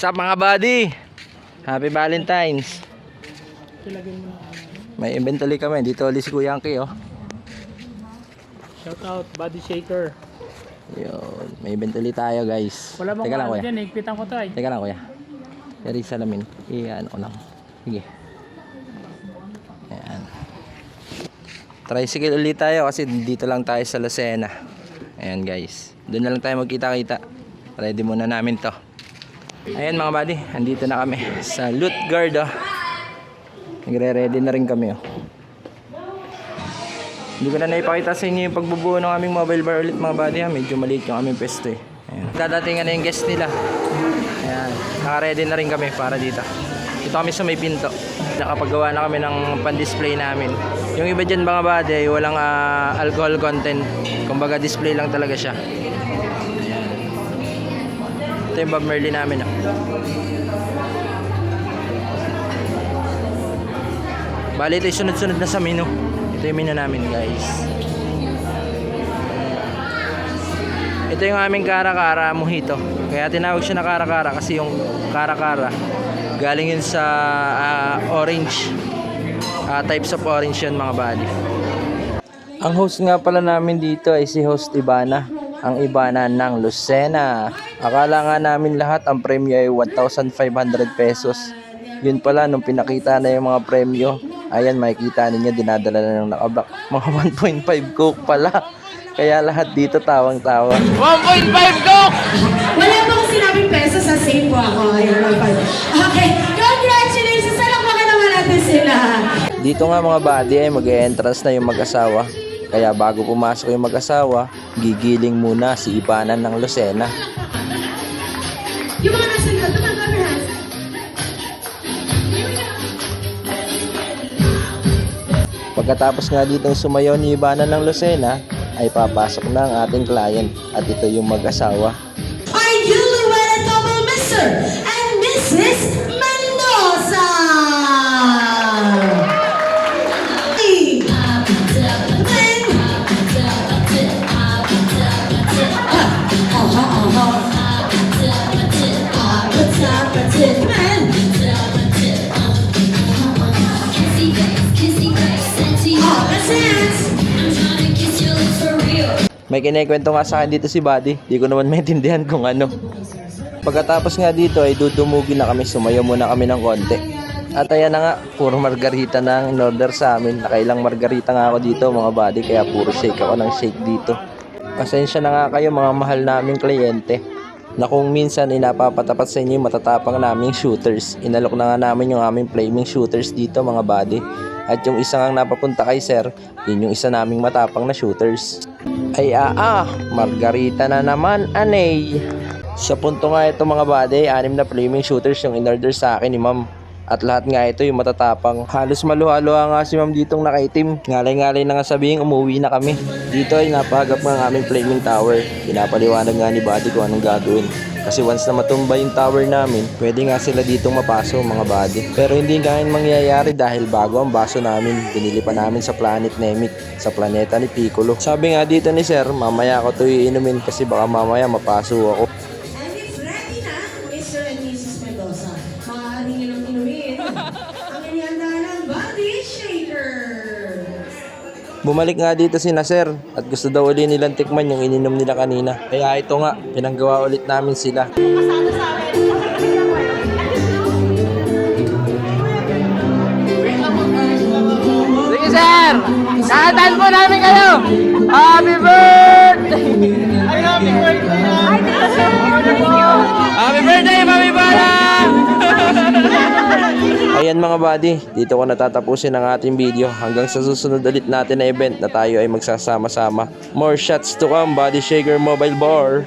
What's up mga buddy? Happy Valentine's. May inventory kami. Dito ulit si Kuya Angki, oh. Shout out, body shaker. Yun. May inventory tayo, guys. Wala bang Teka lang, ano Kuya. dyan, higpitan ko to ay. Teka lang, Kuya. Yari salamin. Iyan ko lang. Sige. Ayan. Tricycle ulit tayo kasi dito lang tayo sa Lucena. Ayan, guys. Doon na lang tayo magkita-kita. Ready muna namin to. Ayan mga buddy, andito na kami sa Loot Guard oh. Nagre-ready na rin kami oh. Hindi ko na naipakita sa inyo yung pagbubuo ng aming mobile bar ulit mga buddy ha. Medyo maliit yung aming pesto eh. Ayan. Dadatingan na yung guest nila. Ayan. Naka-ready na rin kami para dito. Dito kami sa may pinto. Nakapagawa na kami ng pan-display namin. Yung iba dyan mga buddy walang ah, alcohol content. Kumbaga display lang talaga siya. Ito yung Bob Marley namin. Oh. Bali ito yung sunod-sunod na sa menu. Ito yung menu namin guys. Ito yung aming kara-kara mojito. Kaya tinawag siya na kara-kara kasi yung kara-kara galing yun sa ah, orange. Ah, types of orange yun mga buddy. Ang host nga pala namin dito ay si host Ibana. Ang Ibana ng Lucena. Akala nga namin lahat ang premyo ay 1,500 pesos. Yun pala, nung pinakita na yung mga premyo, ayan, makikita ninyo, dinadala na ng nakablock. Mga 1.5 coke pala. Kaya lahat dito tawang-tawa. 1.5 coke! Wala pa akong sinabing peso sa save po ako. Okay, congratulations! Salakpakan naman natin sila. Dito nga mga buddy ay mag-entrance na yung mag-asawa. Kaya bago pumasok yung mag-asawa, gigiling muna si Ibanan ng Lucena. Yung mga nasa likod, your hands. Pagkatapos nga ditong sumayaw ni Ibanan ng Lucena, ay papasok na ang ating client at ito yung mag-asawa. Our newly wedded couple, Mr. and Mrs. May kinikwento nga sa akin dito si Buddy, di ko naman maintindihan kung ano. Pagkatapos nga dito ay dudumugin na kami, sumayaw muna kami ng konti. At ayan na nga, puro margarita na ang in-order sa amin. Nakailang margarita nga ako dito mga buddy, kaya puro shake ako ng shake dito. Pasensya na nga kayo mga mahal naming kliyente na kung minsan inapapatapat sa inyo yung matatapang naming shooters. Inalok na nga namin yung aming flaming shooters dito mga buddy. At yung isa nga napapunta kay sir, yun yung isa naming matapang na shooters. Ay ah ah, margarita na naman anay. Sa punto nga ito mga buddy, anim na flaming shooters yung in-order sa akin ni ma'am. At lahat nga ito yung matatapang. Halos maluha-luha nga si ma'am ditong nakaitim. Ngalay-ngalay na nga sabihin umuwi na kami. Dito ay napagap ng aming flaming tower. Pinapaliwanag nga ni buddy kung anong gagawin. Kasi once na matumba yung tower namin, pwede nga sila ditong mapaso mga buddy. Pero hindi nga yun mangyayari dahil bago ang baso namin, binili pa namin sa planet Nemic, sa planeta ni Piccolo. Sabi nga dito ni Sir, mamaya ako to iinumin kasi baka mamaya mapaso ako. Bumalik nga dito si Nasir at gusto daw uli nilang tikman yung ininom nila kanina. Kaya ito nga, pinanggawa ulit namin sila. Sige sir! Kakantahan po namin kayo! Happy birthday! Ay, happy birthday! Mga buddy, dito ko natatapusin ang ating video hanggang sa susunod ulit natin na event na tayo ay magsasama-sama. More shots to come, Body Shaker Mobile Bar.